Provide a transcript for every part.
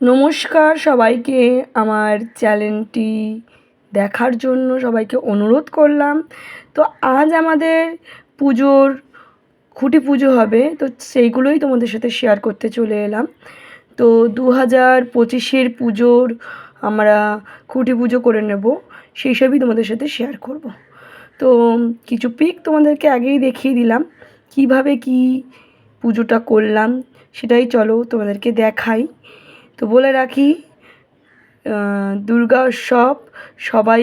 নমস্কার সবাইকে আমার চ্যানেলটি দেখার জন্য সবাইকে অনুরোধ করলাম। তো আজ আমাদের পুজোর, খুঁটি পুজো হবে, তো সেইগুলোই তোমাদের সাথে শেয়ার করতে চলে এলাম। তো দু হাজার পঁচিশের পুজোর আমরা খুঁটি পুজো করে নেব, সেই সবই তোমাদের সাথে শেয়ার করব। তো কিছু পিক তোমাদেরকে আগেই দেখিয়ে দিলাম, কীভাবে কি পুজোটা করলাম, সেটাই চলো তোমাদেরকে দেখাই। তো বলে রাখি দুর্গা উৎসব সবাই,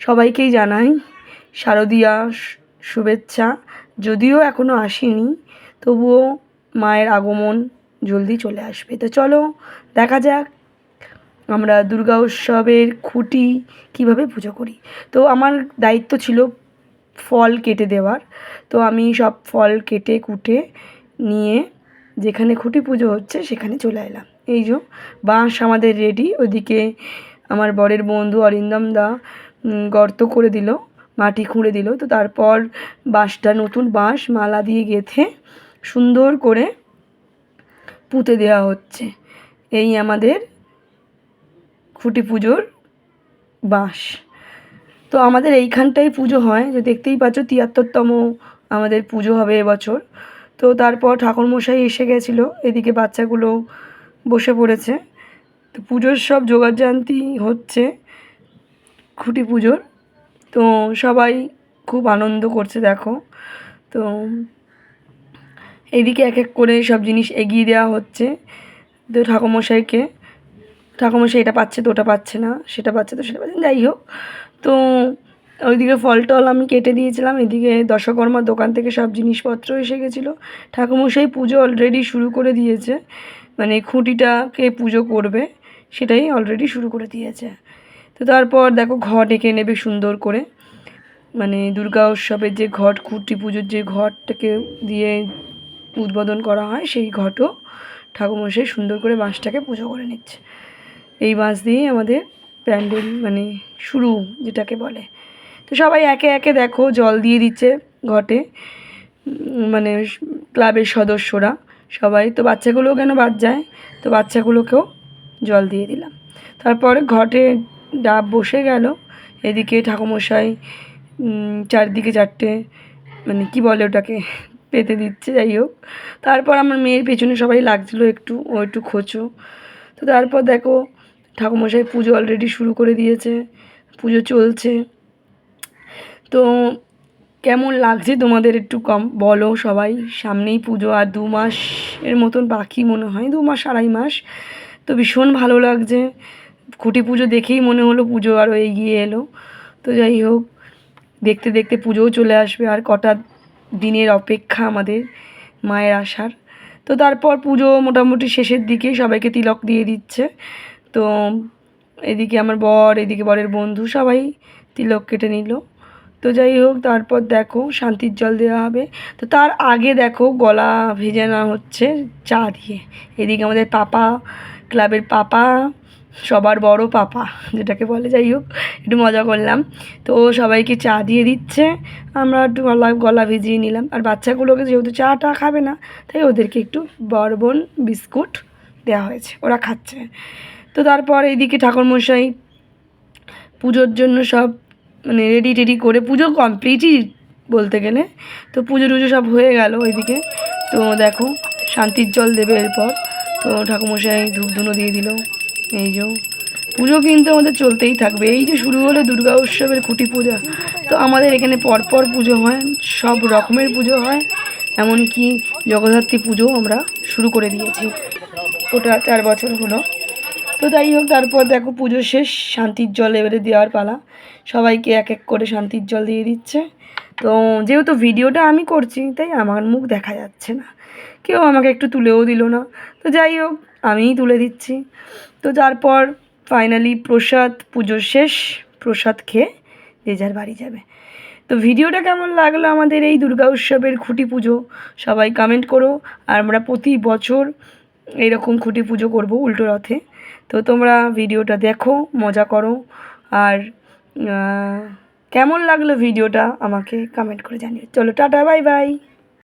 সবাইকেই জানাই শারদীয়া শুভেচ্ছা। যদিও এখনও আসেনি, তবুও মায়ের আগমন জলদি চলে আসবে। তো চলো, দেখা যাক আমরা দুর্গা উৎসবের খুঁটি কীভাবে পুজো করি। তো আমার দায়িত্ব ছিল ফল কেটে দেওয়ার। তো আমি সব ফল কেটে কুটে নিয়ে যেখানে খুঁটি পুজো হচ্ছে সেখানে চলে এলাম। এই যে, বাঁশ আমাদের রেডি ওদিকে আমার বরের বন্ধু অরিন্দম দা গর্ত করে দিল, মাটি খুঁড়ে দিল, তো তারপর বাঁশটা নতুন বাঁশ মালা দিয়ে গেঁথে সুন্দর করে পুঁতে দেওয়া হচ্ছে। এই আমাদের খুঁটি পুজোর বাঁশ। তো আমাদের এইখানটাই পুজো হয়, যে দেখতেই পাচ্ছ তিয়াত্তরতম আমাদের পুজো হবে এবছর। তো তারপর ঠাকুরমশাই এসে গেছিল, এদিকে বাচ্চাগুলো বসে পড়েছে। তো পুজোর সব জোগাড়জান্তি হচ্ছে খুঁটি পুজোর। তো সবাই খুব আনন্দ করছে, দেখো। তো এদিকে এক এক করে সব জিনিস এগিয়ে দেওয়া হচ্ছে। তো ঠাকুরমশাইকে, ঠাকুরমশাই এটা পাচ্ছে তো ওটা পাচ্ছে না, সেটা পাচ্ছে তো সেটা পাচ্ছে যাই হোক। তো ওইদিকে ফল টল আমি কেটে দিয়েছিলাম, এদিকে দশকর্মার দোকান থেকে সব জিনিসপত্র এসে গেছিল। ঠাকুরমশাই পুজো অলরেডি শুরু করে দিয়েছে। মানে খুঁটিটাকে পুজো করবে, সেটাই অলরেডি শুরু করে দিয়েছে। তো তারপর দেখো ঘট এঁকে নেবে সুন্দর করে। মানে দুর্গা উৎসবের যে ঘট, খুঁটি পুজোর যে ঘরটাকে দিয়ে উদ্বোধন করা হয়, সেই ঘটও ঠাকুরমশাই সুন্দর করে বাঁশটাকে পুজো করে নিচ্ছে। এই বাঁশ দিয়েই আমাদের প্যান্ডেল মানে শুরু, যেটাকে বলে। তো সবাই একে একে দেখো, জল দিয়ে দিচ্ছে ঘটে। মানে ক্লাবের সদস্যরা। সবাই, তো বাচ্চাগুলোও কেন বাদ যায়? তো বাচ্চাগুলোকেও জল দিয়ে দিলাম। তারপরে ঘটে ডাব বসে গেল। এদিকে ঠাকুমশাই চারদিকে চারটে মানে কি বলে ওটাকে, পেতে দিচ্ছে, যাই হোক। তারপর আমার মেয়ের পেছনে সবাই লাগছিল একটু, ও একটু খোঁচো। তো তারপর দেখো ঠাকুমশাই পুজো অলরেডি শুরু করে দিয়েছে, পুজো চলছে। তো কেমন লাগছে তোমাদের একটু কম? বলো সবাই, সামনেই পুজো আর দু মাসের মতন বাকি মনে হয়, দু মাস, আড়াই মাস। তো ভীষণ ভালো লাগছে। খুঁটি পুজো দেখেই মনে হলো পুজো আরও এগিয়ে এলো। তো যাই হোক, দেখতে দেখতে পুজোও চলে আসবে আর কটা দিনের অপেক্ষা আমাদের মায়ের আসার। তো তারপর পুজো মোটামুটি শেষের দিকে সবাইকে তিলক দিয়ে দিচ্ছে। তো এদিকে আমার বর, এদিকে বরের বন্ধু সবাই তিলক কেটে নিল। তো যাই হোক, তারপর দেখো শান্তির জল দেওয়া হবে। তো তার আগে দেখো গলা ভেজে নেওয়া হচ্ছে চা দিয়ে। এদিকে আমাদের পাপা, ক্লাবের পাপা, সবার বড় পাপা যেটাকে বলে, যাই হোক, একটু মজা করলাম। তো সবাইকে চা দিয়ে দিচ্ছে। আমরা একটু গলা গলা ভিজিয়ে নিলাম। আর বাচ্চাগুলোকে যেহেতু চাটা খাবে না, তাই ওদেরকে একটু বরবন, বিস্কুট দেওয়া হয়েছে। ওরা খাচ্ছে। তো তারপর এইদিকে ঠাকুরমশাই পুজোর জন্য সব মানে রেডি টেডি করে পুজো কমপ্লিটই বলতে গেলে। তো পুজো টুজো সব হয়ে গেল ওইদিকে। তো দেখো, শান্তির জল দেবে এরপর। তো ঠাকুমশাই ধূপ ধুনো দিয়ে দিল। এই যে, পুজো কিন্তু আমাদের চলতেই থাকবে। এই যে শুরু হলো দুর্গা উৎসবের খুঁটি পূজা। তো আমাদের এখানে পরপর পুজো হয়, সব রকমের পুজো হয়। এমনকি জগদ্ধাত্রী পুজো আমরা শুরু করে দিয়েছি। ওটা চার বছর হলো। তো যাই হোক, তারপর দেখো পুজো শেষ, শান্তির জল এবারে দেওয়ার পালা। সবাইকে এক এক করে শান্তির জল দিয়ে দিচ্ছে। তো যেহেতু ভিডিওটা আমি করছি, তাই আমার মুখ দেখা যাচ্ছে না। কেউ আমাকে একটু তুলেও দিল না। তো যাই হোক, আমিই তুলে দিচ্ছি। তো তারপর ফাইনালি প্রসাদ, পুজো শেষ, প্রসাদ খেয়ে যে যার বাড়ি যাবে। তো ভিডিওটা কেমন লাগল আমাদের এই দুর্গা উৎসবের খুঁটি পুজো? সবাই কমেন্ট করো। আর আমরা প্রতি বছর এরকম খুঁটি পুজো করব উল্টো রথে। তো তোমরা ভিডিওটা দেখো, মজা করো। আর কেমন লাগল ভিডিওটা আমাকে কমেন্ট করে জানিও। চলো, টাটা বাই বাই